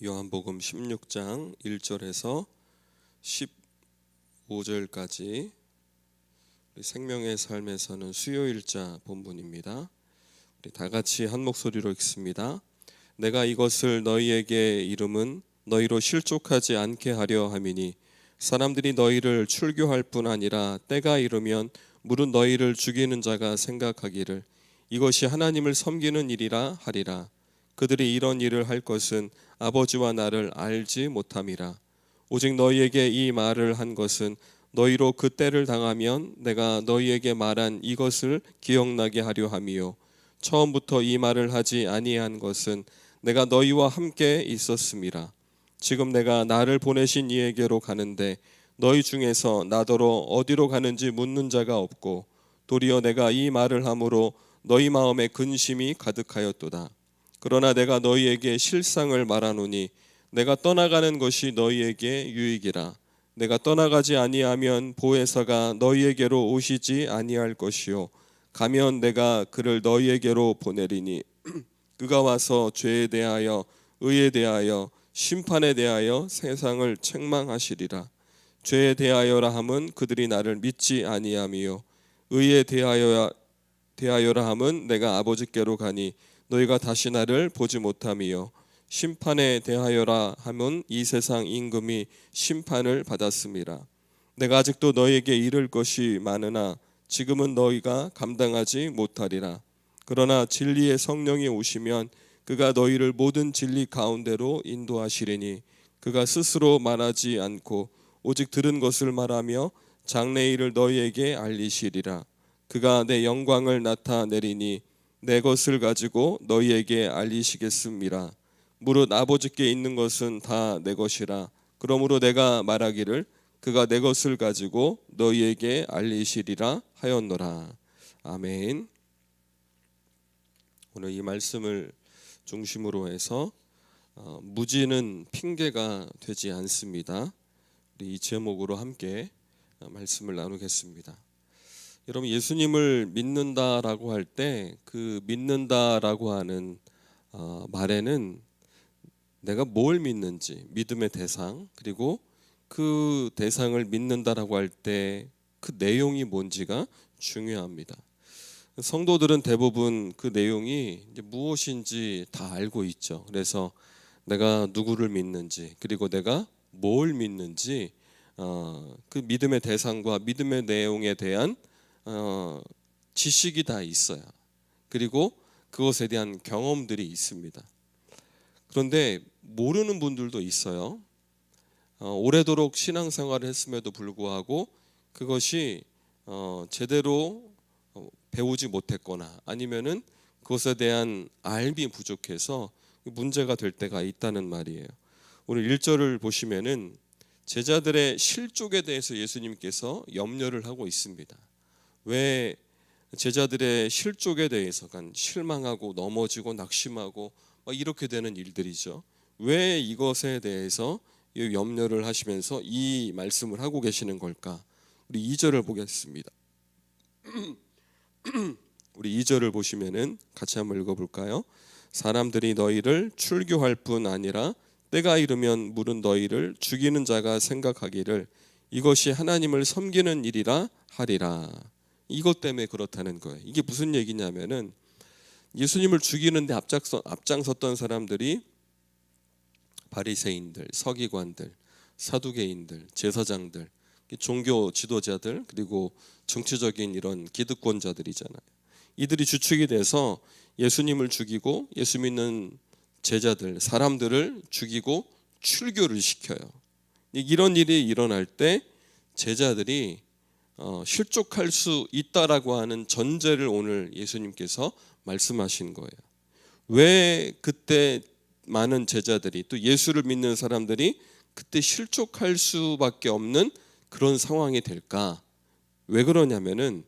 요한복음 16장 1절에서 15절까지 우리 생명의 삶에서는 수요일자 본문입니다. 우리 다 같이 한 목소리로 읽습니다. 내가 이것을 너희에게 이름은 너희로 실족하지 않게 하려 함이니 사람들이 너희를 출교할 뿐 아니라 때가 이르면 무릇 너희를 죽이는 자가 생각하기를 이것이 하나님을 섬기는 일이라 하리라 그들이 이런 일을 할 것은 아버지와 나를 알지 못함이라. 오직 너희에게 이 말을 한 것은 너희로 그 때를 당하면 내가 너희에게 말한 이것을 기억나게 하려 함이요. 처음부터 이 말을 하지 아니한 것은 내가 너희와 함께 있었음이라. 지금 내가 나를 보내신 이에게로 가는데 너희 중에서 나더러 어디로 가는지 묻는 자가 없고 도리어 내가 이 말을 함으로 너희 마음에 근심이 가득하였도다 그러나 내가 너희에게 실상을 말하노니 내가 떠나가는 것이 너희에게 유익이라. 내가 떠나가지 아니하면 보혜사가 너희에게로 오시지 아니할 것이요. 가면 내가 그를 너희에게로 보내리니. 그가 와서 죄에 대하여 의에 대하여 심판에 대하여 세상을 책망하시리라. 죄에 대하여라 함은 그들이 나를 믿지 아니함이요. 의에 대하여 대하여라 함은 내가 아버지께로 가니 너희가 다시 나를 보지 못함이요. 심판에 대하여라 함은 이 세상 임금이 심판을 받았음이라 내가 아직도 너희에게 이를 것이 많으나 지금은 너희가 감당하지 못하리라. 그러나 진리의 성령이 오시면 그가 너희를 모든 진리 가운데로 인도하시리니 그가 스스로 말하지 않고 오직 들은 것을 말하며 장래일을 너희에게 알리시리라. 그가 내 영광을 나타내리니 내 것을 가지고 너희에게 알리시겠습니다. 무릇 아버지께 있는 것은 다 내 것이라. 그러므로 내가 말하기를 그가 내 것을 가지고 너희에게 알리시리라 하였노라. 아멘. 오늘 이 말씀을 중심으로 해서 어, 무지는 핑계가 되지 않습니다. 이 제목으로 함께 어, 말씀을 나누겠습니다. 여러분 예수님을 믿는다라고 할 때 그 믿는다라고 하는 어, 말에는 내가 뭘 믿는지 믿음의 대상 그리고 그 대상을 믿는다라고 할 때 그 내용이 뭔지가 중요합니다. 성도들은 대부분 그 내용이 무엇인지 다 알고 있죠. 그래서 내가 누구를 믿는지 그리고 내가 뭘 믿는지 어, 그 믿음의 대상과 믿음의 내용에 대한 어, 지식이 다 있어요. 그리고 그것에 대한 경험들이 있습니다. 그런데 모르는 분들도 있어요. 어, 오래도록 신앙생활을 했음에도 불구하고 그것이 어, 제대로 어, 배우지 못했거나 아니면은 그것에 대한 알미 부족해서 문제가 될 때가 있다는 말이에요. 오늘 1절을 보시면은 제자들의 실족에 대해서 예수님께서 염려를 하고 있습니다. 왜 제자들의 실족에 대해서 간 실망하고 넘어지고 낙심하고 이렇게 되는 일들이죠. 왜 이것에 대해서 염려를 하시면서 이 말씀을 하고 계시는 걸까? 우리 2절을 보겠습니다. 우리 2절을 보시면은 같이 한번 읽어 볼까요? 사람들이 너희를 출교할 뿐 아니라 때가 이르면 물은 너희를 죽이는 자가 생각하기를 이것이 하나님을 섬기는 일이라 하리라. 이것 때문에 그렇다는 거예요. 이게 무슨 얘기냐면은 예수님을 죽이는데 앞장서, 앞장섰던 사람들이 바리새인들, 서기관들, 사두개인들, 제사장들, 종교 지도자들 그리고 정치적인 이런 기득권자들이잖아요. 이들이 주축이 돼서 예수님을 죽이고 예수 믿는 제자들, 사람들을 죽이고 출교를 시켜요. 이런 일이 일어날 때 제자들이 어, 실족할 수 있다라고 하는 전제를 오늘 예수님께서 말씀하신 거예요. 왜 그때 많은 제자들이 또 예수를 믿는 사람들이 그때 실족할 수밖에 없는 그런 상황이 될까? 왜 그러냐면은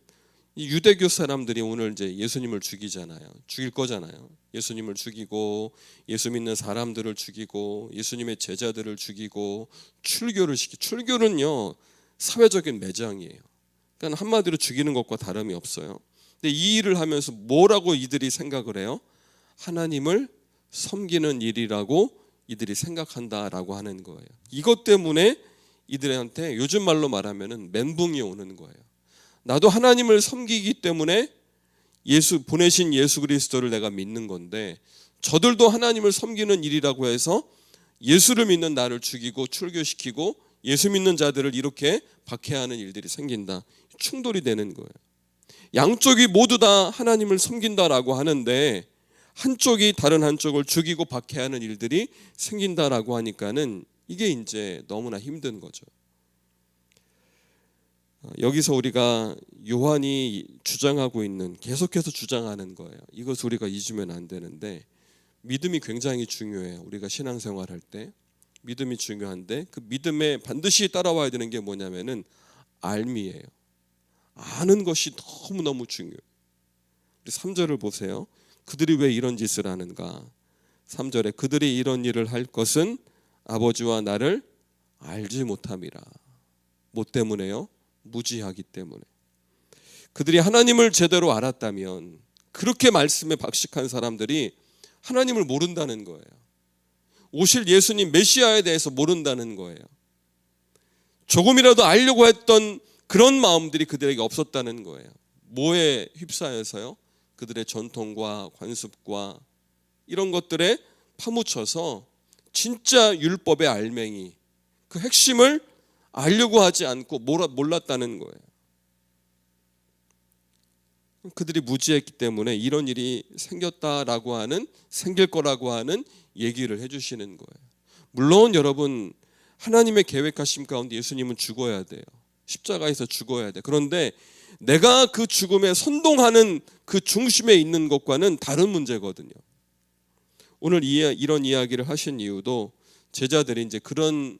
유대교 사람들이 오늘 이제 예수님을 죽이잖아요. 죽일 거잖아요. 예수님을 죽이고 예수 믿는 사람들을 죽이고 예수님의 제자들을 죽이고 출교를 시키. 출교는요 사회적인 매장이에요. 그러니까 한마디로 죽이는 것과 다름이 없어요. 근데 이 일을 하면서 뭐라고 이들이 생각을 해요? 하나님을 섬기는 일이라고 이들이 생각한다라고 하는 거예요. 이것 때문에 이들한테 요즘 말로 말하면은 멘붕이 오는 거예요. 나도 하나님을 섬기기 때문에 예수 보내신 예수 그리스도를 내가 믿는 건데 저들도 하나님을 섬기는 일이라고 해서 예수를 믿는 나를 죽이고 출교시키고 예수 믿는 자들을 이렇게 박해하는 일들이 생긴다. 충돌이 되는 거예요. 양쪽이 모두 다 하나님을 섬긴다라고 하는데 한쪽이 다른 한쪽을 죽이고 박해하는 일들이 생긴다라고 하니까는 이게 이제 너무나 힘든 거죠. 어, 여기서 우리가 요한이 주장하고 있는 계속해서 주장하는 거예요. 이것 우리가 잊으면 안 되는데 믿음이 굉장히 중요해요. 우리가 신앙생활 할때 믿음이 중요한데 그 믿음에 반드시 따라와야 되는 게 뭐냐면은 알미예요. 아는 것이 너무 너무 중요해요. 우리 3절을 보세요. 그들이 왜 이런 짓을 하는가? 3절에 그들이 이런 일을 할 것은 아버지와 나를 알지 못함이라. 뭐 때문에요? 무지하기 때문에. 그들이 하나님을 제대로 알았다면 그렇게 말씀에 박식한 사람들이 하나님을 모른다는 거예요. 오실 예수님 메시아에 대해서 모른다는 거예요. 조금이라도 알려고 했던 그런 마음들이 그들에게 없었다는 거예요. 뭐에 휩싸여서요? 그들의 전통과 관습과 이런 것들에 파묻혀서 진짜 율법의 알맹이 그 핵심을 알려고 하지 않고 몰랐다는 거예요. 그들이 무지했기 때문에 이런 일이 생겼다라고 하는 생길 거라고 하는 얘기를 해주시는 거예요. 물론 여러분 하나님의 계획하심 가운데 예수님은 죽어야 돼요. 십자가에서 죽어야 돼. 그런데 내가 그 죽음에 선동하는 그 중심에 있는 것과는 다른 문제거든요. 오늘 이런 이야기를 하신 이유도 제자들이 이제 그런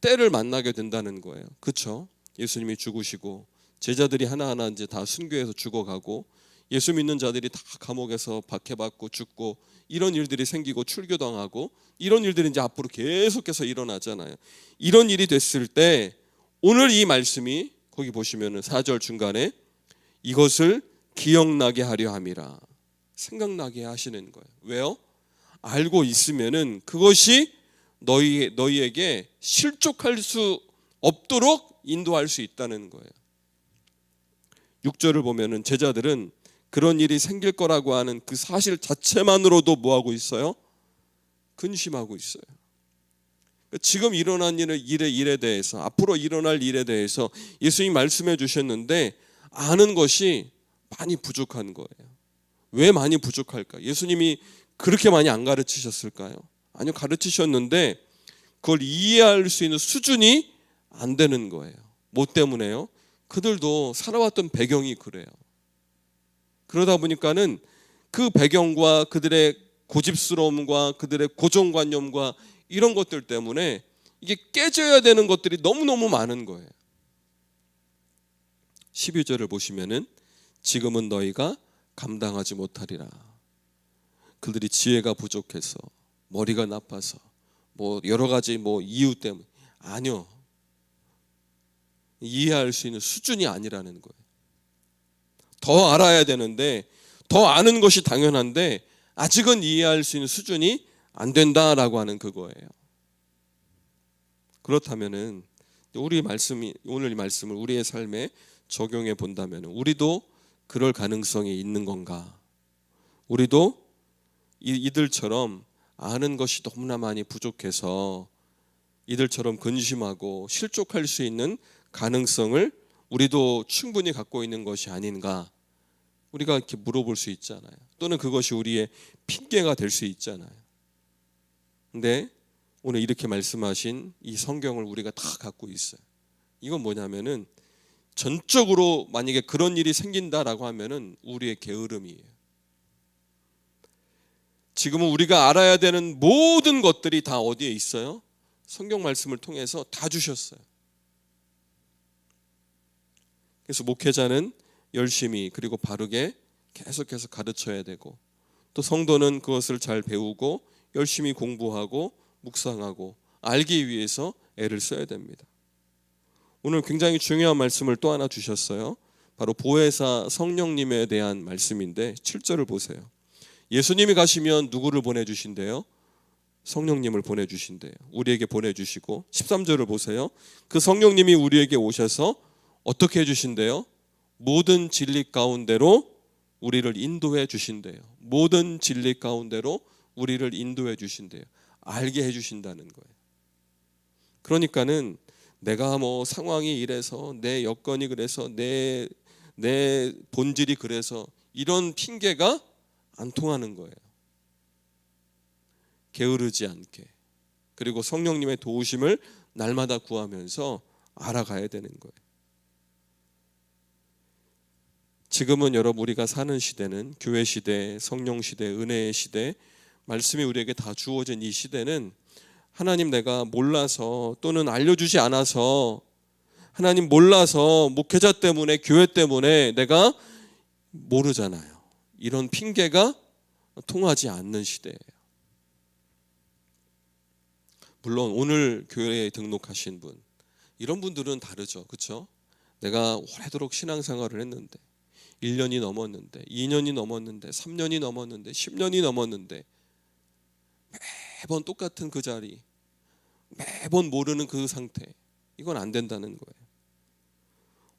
때를 만나게 된다는 거예요. 그렇죠? 예수님이 죽으시고 제자들이 하나하나 이제 다 순교해서 죽어가고 예수 믿는 자들이 다 감옥에서 박해받고 죽고 이런 일들이 생기고 출교당하고 이런 일들이 이제 앞으로 계속해서 일어나잖아요. 이런 일이 됐을 때 오늘 이 말씀이 거기 보시면은 4절 중간에 이것을 기억나게 하려 함이라 생각나게 하시는 거예요. 왜요? 알고 있으면은 그것이 너희 너희에게 실족할 수 없도록 인도할 수 있다는 거예요. 6절을 보면은 제자들은 그런 일이 생길 거라고 하는 그 사실 자체만으로도 뭐 하고 있어요? 근심하고 있어요. 지금 일어난 일의 일에 일에 대해서 앞으로 일어날 일에 대해서 예수님 말씀해 주셨는데 아는 것이 많이 부족한 거예요. 왜 많이 부족할까? 예수님이 그렇게 많이 안 가르치셨을까요? 아니요, 가르치셨는데 그걸 이해할 수 있는 수준이 안 되는 거예요. 뭐 때문에요? 그들도 살아왔던 배경이 그래요. 그러다 보니까는 그 배경과 그들의 고집스러움과 그들의 고정관념과 이런 것들 때문에 이게 깨져야 되는 것들이 너무너무 많은 거예요. 12절을 보시면은 지금은 너희가 감당하지 못하리라. 그들이 지혜가 부족해서 머리가 나빠서 뭐 여러 가지 뭐 이유 때문에 아니요. 이해할 수 있는 수준이 아니라는 거예요. 더 알아야 되는데 더 아는 것이 당연한데 아직은 이해할 수 있는 수준이 안 된다라고 하는 그거예요. 그렇다면은 우리 말씀이 오늘 이 말씀을 우리의 삶에 적용해 본다면 우리도 그럴 가능성이 있는 건가? 우리도 이들처럼 아는 것이 너무나 많이 부족해서 이들처럼 근심하고 실족할 수 있는 가능성을 우리도 충분히 갖고 있는 것이 아닌가 우리가 이렇게 물어볼 수 있잖아요. 또는 그것이 우리의 핑계가 될 수 있잖아요. 근데 오늘 이렇게 말씀하신 이 성경을 우리가 다 갖고 있어요. 이건 뭐냐면은 전적으로 만약에 그런 일이 생긴다라고 하면은 우리의 게으름이에요. 지금은 우리가 알아야 되는 모든 것들이 다 어디에 있어요? 성경 말씀을 통해서 다 주셨어요. 그래서 목회자는 열심히 그리고 바르게 계속해서 가르쳐야 되고 또 성도는 그것을 잘 배우고 열심히 공부하고 묵상하고 알기 위해서 애를 써야 됩니다. 오늘 굉장히 중요한 말씀을 또 하나 주셨어요. 바로 보혜사 성령님에 대한 말씀인데 7절을 보세요. 예수님이 가시면 누구를 보내 주신대요? 성령님을 보내주신대요. 우리에게 보내주시고 13절을 보세요. 그 성령님이 우리에게 오셔서 어떻게 해주신대요? 모든 진리 가운데로 우리를 인도해 주신대요. 모든 진리 가운데로 우리를 인도해 주신대요. 알게 해 주신다는 거예요. 그러니까는 내가 뭐 상황이 이래서 내 여건이 그래서 내 내 본질이 그래서 이런 핑계가 안 통하는 거예요. 게으르지 않게 그리고 성령님의 도우심을 날마다 구하면서 알아가야 되는 거예요. 지금은 여러분 우리가 사는 시대는 교회 시대, 성령 시대, 은혜의 시대, 말씀이 우리에게 다 주어진 이 시대는 하나님 내가 몰라서 또는 알려주지 않아서 하나님 몰라서 목회자 때문에 교회 때문에 내가 모르잖아요. 이런 핑계가 통하지 않는 시대예요. 물론 오늘 교회에 등록하신 분 이런 분들은 다르죠. 그렇죠? 내가 오래도록 신앙생활을 했는데 1년이 넘었는데 2년이 넘었는데 3년이 넘었는데 10년이 넘었는데 매번 똑같은 그 자리 매번 모르는 그 상태 이건 안 된다는 거예요.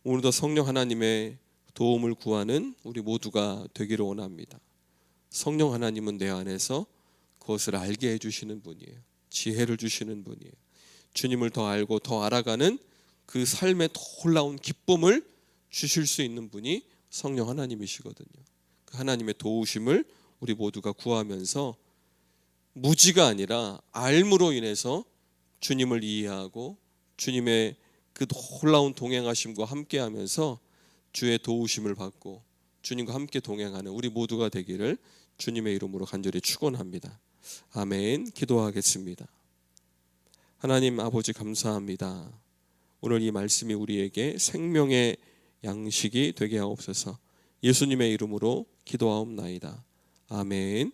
오늘도 성령 하나님의 도움을 구하는 우리 모두가 되기를 원합니다. 성령 하나님은 내 안에서 그것을 알게 해주시는 분이에요. 지혜를 주시는 분이에요. 주님을 더 알고 더 알아가는 그 삶의 놀라운 기쁨을 주실 수 있는 분이 성령 하나님이시거든요. 그 하나님의 도우심을 우리 모두가 구하면서 무지가 아니라 알므로 인해서 주님을 이해하고 주님의 그 놀라운 동행하심과 함께 하면서 주의 도우심을 받고 주님과 함께 동행하는 우리 모두가 되기를 주님의 이름으로 간절히 축원합니다. 아멘. 기도하겠습니다. 하나님 아버지 감사합니다. 오늘 이 말씀이 우리에게 생명의 양식이 되게 하옵소서. 예수님의 이름으로 기도하옵나이다. 아멘.